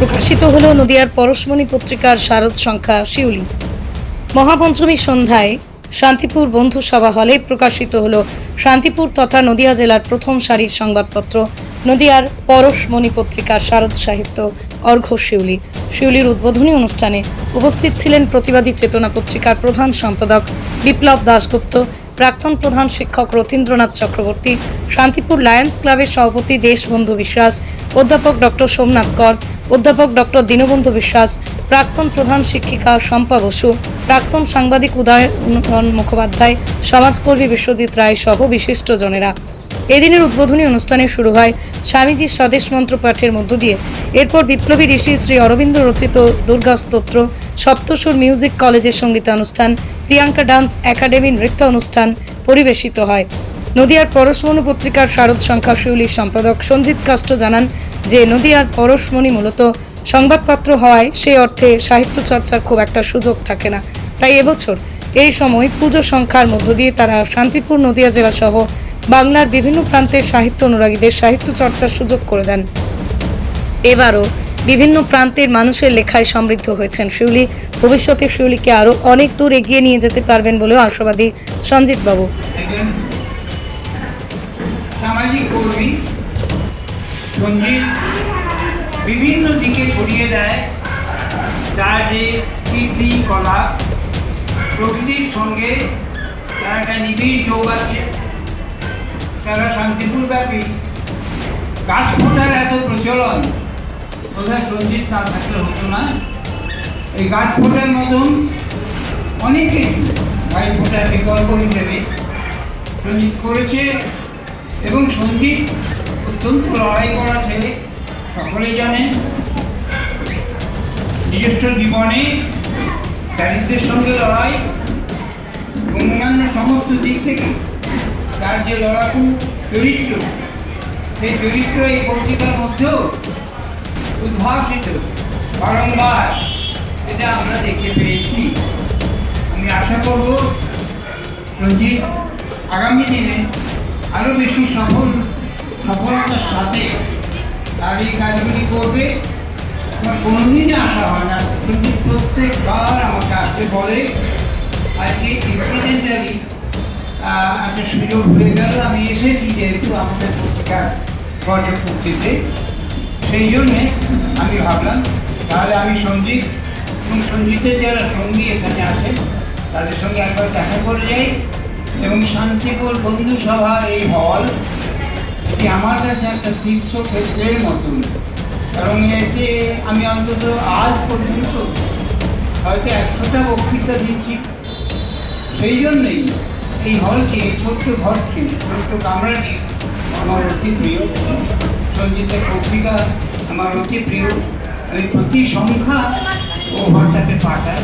প্রকাশিত হল নদিয়ার পরশমণি পত্রিকার শারদ সংখ্যা শিউলি। মহাপঞ্চমীর সন্ধ্যায় শান্তিপুর বন্ধু সভা হলে প্রকাশিত হল শান্তিপুর তথা নদিয়া জেলার প্রথম সারির সংবাদপত্র, নদিয়ার পরশমণি পত্রিকার শারদ সাহিত্য অর্ঘ্য শিউলি। শিউলির উদ্বোধনী অনুষ্ঠানে উপস্থিত ছিলেন প্রতিবাদী চেতনা পত্রিকার প্রধান সম্পাদক বিপ্লব দাশগুপ্ত প্রাক্তন প্রধান শিক্ষক রথীন্দ্রনাথ চক্রবর্তী, শান্তিপুর লায়ন্স ক্লাবের সভাপতি দেশবন্ধু বিশ্বাস, অধ্যাপক ডক্টর সোমনাথ কর, অধ্যাপক ডক্টর দীনবন্ধু বিশ্বাস, প্রাক্তন প্রধান শিক্ষিকা শম্পা বসু, প্রাক্তন সাংবাদিক উদয় মুখোপাধ্যায়, সমাজকর্মী বিশ্বজিৎ রায় সহ বিশিষ্টজনেরা এদিনের উদ্বোধনী অনুষ্ঠানে শুরু হয় স্বামীজির স্বদেশ মন্ত্র পাঠের মধ্য দিয়ে। এরপর বিপ্লবী ঋষি শ্রী অরবিন্দ রচিত দুর্গা স্তোত্র, সপ্তসুর মিউজিক কলেজের সঙ্গীতানুষ্ঠান, প্রিয়াঙ্কা ডান্স একাডেমি নৃত্য অনুষ্ঠান পরিবেশিত হয়। নদিয়ার পরশমণি পত্রিকার শারদ সংখ্যা শিউলির সম্পাদক সঞ্জিত কাষ্ট জানান যে, নদিয়ার পরশমণি মূলত সংবাদপত্র হওয়ায় সেই অর্থে সাহিত্য চর্চার খুব একটা সুযোগ থাকে না। তাই এবছর এই সময় পুজো সংখ্যার মধ্য দিয়ে তারা শান্তিপুর নদিয়া জেলা সহ বাংলার বিভিন্ন প্রান্তের সাহিত্য অনুরাগীদের সাহিত্য চর্চার সুযোগ করে দেন। এবারও বিভিন্ন প্রান্তের মানুষের লেখায় সমৃদ্ধ হয়েছেন শিউলি। ভবিষ্যতে শিউলিকে আরও অনেক দূর এগিয়ে নিয়ে যেতে পারবেন বলেও আশাবাদী সঞ্জিত বাবু বিভিন্ন দিকে ছড়িয়ে দেয় তার যে কীর্তি, কলা। প্রকৃতির সঙ্গে তার একটা নিবিড় যোগ আছে। তারা শান্তিপুর ব্যাপী গাছ ফোটার এত প্রচলন কোথায় সঞ্জিত না থাকলে হতো না। এই গাছ ফোটার মতন অনেক কিছু ভাই ফোটার বিকল্প হিসেবে সঞ্জিত করেছে এবং সঞ্জিত অত্যন্ত লড়াই করা ছেলে সকলেই জানেন নিজস্ব জীবনে দারিদ্রের সঙ্গে লড়াই অন্যান্য সমস্ত দিক থেকে তার যে লড়াকু চরিত্র সেই চরিত্র এই পত্রিকার মধ্যেও উদ্ভাসিত। বারংবার এটা আমরা দেখতে পেয়েছি। আমি আশা করব রঞ্জিত আগামী দিনে আরও বেশি সফল সফলতার সাথে তার এই কাজগুলি করবে, আমার কোনোদিনই আশা হয় না। রঞ্জিত প্রত্যেকবার আমাকে আসতে বলে, আজকে ইনসিডেন্টালি একটা সুযোগ হয়ে গেল। আমি এসেছি যেহেতু আমাদের পত্রিকার গর্জপূর্তিতে সেই জন্যে আমি ভাবলাম, তাহলে আমি সঞ্জিত, এবং সঞ্জিতের যারা সঙ্গী এখানে আছেন তাদের সঙ্গে একবার দেখা করে যাই। এবং শান্তিপুর বন্ধু সভা এই হল, এটি আমার কাছে একটা তীর্থক্ষেত্রের মতন। কারণ এতে আমি অন্তত আজ পর্যন্ত হয়তো একশোটা বক্তৃতা দিচ্ছি। সেই জন্যই এই হলটি ছোট্ট ঘরটি, ছোট্ট কামরাটি আমার অতি প্রিয়। সঞ্জিতের পত্রিকা আমার অতি প্রিয়। আমি প্রতি সংখ্যা ও ঘরটাতে পাঠাই।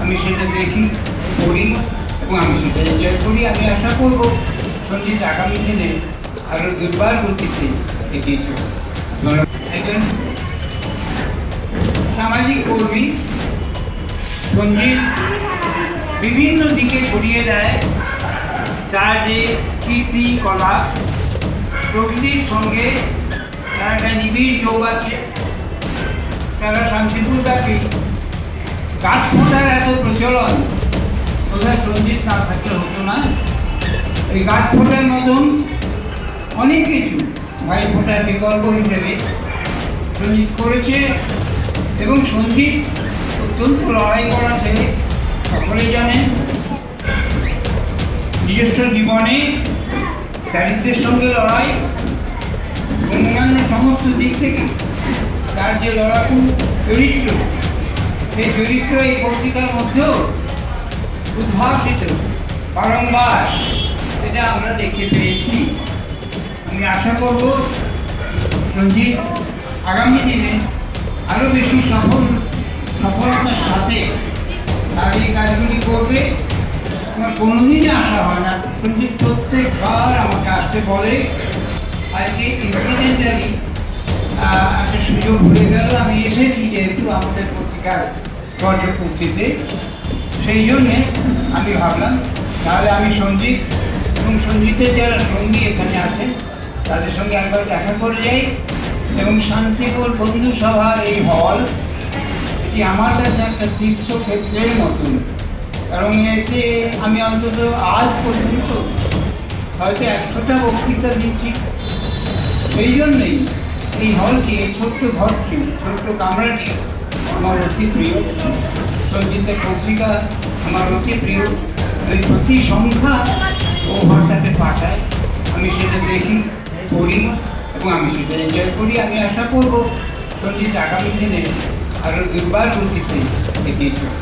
আমি সেটা দেখি, পড়ি এবং আমি সেটা এনজয় করি। আমি আশা করব সঞ্জিত আগামী দিনে আরও দুর্বার গতিতে এগিয়ে একজন সামাজিক কর্মী সঞ্জিত বিভিন্ন দিকে ছড়িয়ে দেয়। তার যে কীর্তি কলা। প্রকৃতির সঙ্গে তার একটা নিবিড় যোগ আছে। তারা শান্তিপুর ব্যাপী গাছ ফোটার এত প্রচলন, কোথায় সঞ্জিত না থাকলে হতো না। এই গাছ ফোটার মতন অনেক কিছু ভাই ফোটার বিকল্প হিসেবে সঞ্জিত করেছে এবং সঞ্জিত অত্যন্ত লড়াই করা ছেলে, সকলেই জানেন নিজস্ব জীবনে দারিদ্রের সঙ্গে লড়াই অন্যান্য সমস্ত দিক থেকে তার যে লড়াকু চরিত্র, সেই চরিত্র এই পত্রিকার মধ্যেও উদ্ভাসিত, বারংবার এটা আমরা দেখতে পেয়েছি। আমি আশা করব রঞ্জিত আগামী দিনে আরও বেশি সফল, সফলতার সাথে তার এই কাজগুলি করবে। আমার কোনোদিনই আশা হয় না। রঞ্জিত প্রত্যেকবার আমাকে আসতে বলে, আজকে ইনসিডেন্টালি একটা সুযোগ হয়ে গেল। আমি এসেছি যেহেতু আমাদের পত্রিকার গর্জপূর্তিতে সেই জন্যে আমি ভাবলাম, তাহলে আমি সঞ্জিত এবং সঞ্জিতের যারা সঙ্গী এখানে আছেন, তাদের সঙ্গে একবার দেখা করে যাই এবং শান্তিপুর বন্ধু সভা এই হল এটি আমার কাছে একটা তীর্থক্ষেত্রের মতন। কারণ এতে আমি অন্তত আজ পর্যন্ত হয়তো একশোটা বক্তৃতা দিচ্ছি। সেই জন্যই এই এই ছোট্ট ঘরটি ছোট্ট কামরাটি আমার অতি প্রিয়। সঞ্চিতা পত্রিকা আমার অতি প্রিয়। ওই প্রতি সংখ্যা ও ঘরটাতে পাঠায় আমি সেটা দেখি, পড়ি এবং আমি সেটা এনজয় করি। আমি আশা করব সঞ্চিত আগামী দিনে আরও গতিতে এগিয়ে চলবে।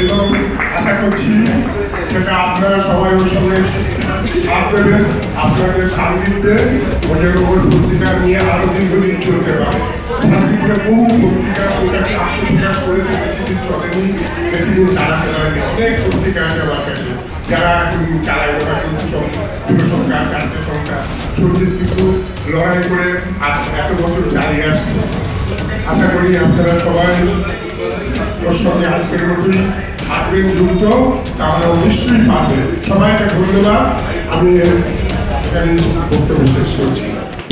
এবং আশা করছি সেটা আপনারা সবাই ওর সঙ্গে সাথ আপনাদের সান্নিধ্যে ও যেন ওর পত্রিকা নিয়ে আরও দীর্ঘদিন চলতে পারে। শান্তিপুরে বহু পত্রিকা ওটাকে আত্মপ্রকাশ করেছে বেশি দিন চলেনি বেশি দিন চালাতে পারেনি। অনেক পত্রিকা আছে আমার কাছে যারা এখন চালায় ওরা কিন্তু সব সংখ্যা চারটে সংখ্যা সত্যি কিন্তু লড়াই করে এত বছর চালিয়ে আসছে। আশা করি আপনারা সবাই ওর সঙ্গে আজকের মতোই থাকবেন যুক্ত, তাহলে অবশ্যই পারবেন। সবাইকে ধন্যবাদ। আমি এখানে বক্তব্য শেষ করছি।